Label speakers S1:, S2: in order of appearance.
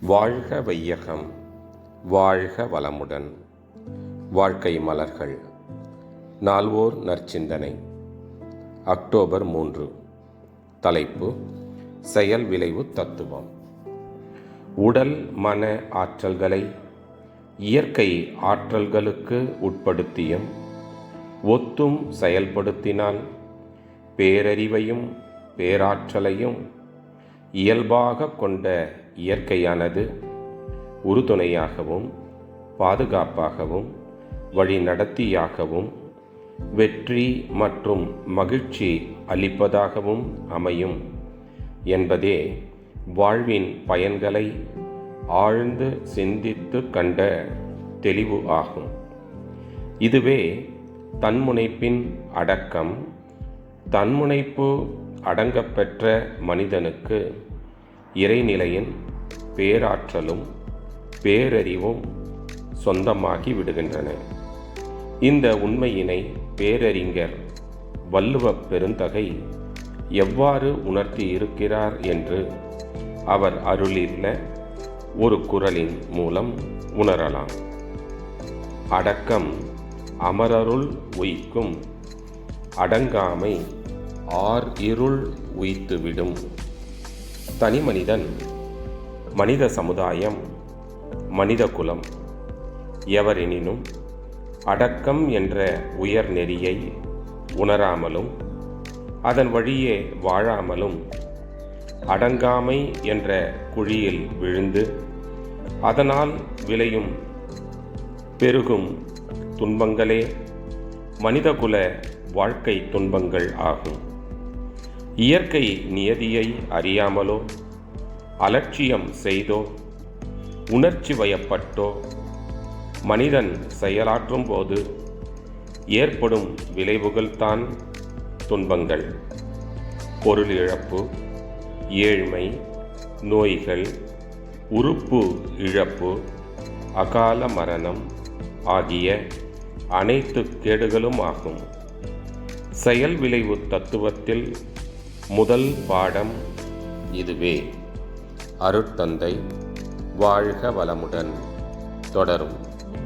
S1: வாழ்க வையகம் வாழ்க வளமுடன். வாழ்க்கை மலர்கள். நால்வோர் நற்சிந்தனை. அக்டோபர் மூன்று. தலைப்பு செயல் விளைவு தத்துவம். உடல் மன ஆற்றல்களை இயற்கை ஆற்றல்களுக்கு உட்படுத்தியும் ஒத்தும் செயல்படுத்தினால் பேரறிவையும் பேராற்றலையும் இயல்பாக கொண்ட இயற்கையானது உறுதுணையாகவும் பாதுகாப்பாகவும் வழிநடத்தியாகவும் வெற்றி மற்றும் மகிழ்ச்சி அளிப்பதாகவும் அமையும் என்பதே வாழ்வின் பயன்களை ஆழ்ந்து சிந்தித்து கண்ட தெளிவு ஆகும். இதுவே தன்முனைப்பின் அடக்கம். தன்முனைப்பு அடங்கப்பெற்ற மனிதனுக்கு இறைநிலையின் பேராற்றலும் பேரறிவும் சொந்தமாகி விடுகின்றன. இந்த உண்மையினை பேரறிஞர் வள்ளுவ பெருந்தகை எவ்வாறு உணர்த்தி இருக்கிறார் என்று அவர் அருளியுள்ள ஒரு குரலின் மூலம் உணரலாம். அடக்கம் அமரருள் உயிக்கும் அடங்காமை ஆர் இருள் உய்த்துவிடும். தனி மனிதன் மனித சமுதாயம் மனித குலம் எவரெனினும் அடக்கம் என்ற உயர் நெறியை உணராமலும் அதன் வழியே வாழாமலும் அடங்காமை என்ற குழியில் விழுந்து அதனால் விளையும் பெருகும் துன்பங்களே மனிதகுல வாழ்க்கை துன்பங்கள் ஆகும். இயற்கை நியதியை அறியாமலோ? அலட்சியம் செய்தோ? உணர்ச்சி வயப்பட்டோ? மனிதன் செயலாற்றும் போது ஏற்படும் விளைவுகள்தான் துன்பங்கள். பொருள் இழப்பு ஏழ்மை நோய்கள் உறுப்பு இழப்பு அகால மரணம் ஆகிய அனைத்து கேடுகளும் ஆகும். செயல் விளைவு தத்துவத்தில் முதல் பாடம் இதுவே. அருட்தந்தை வாழ்க வளமுடன். தொடரும்.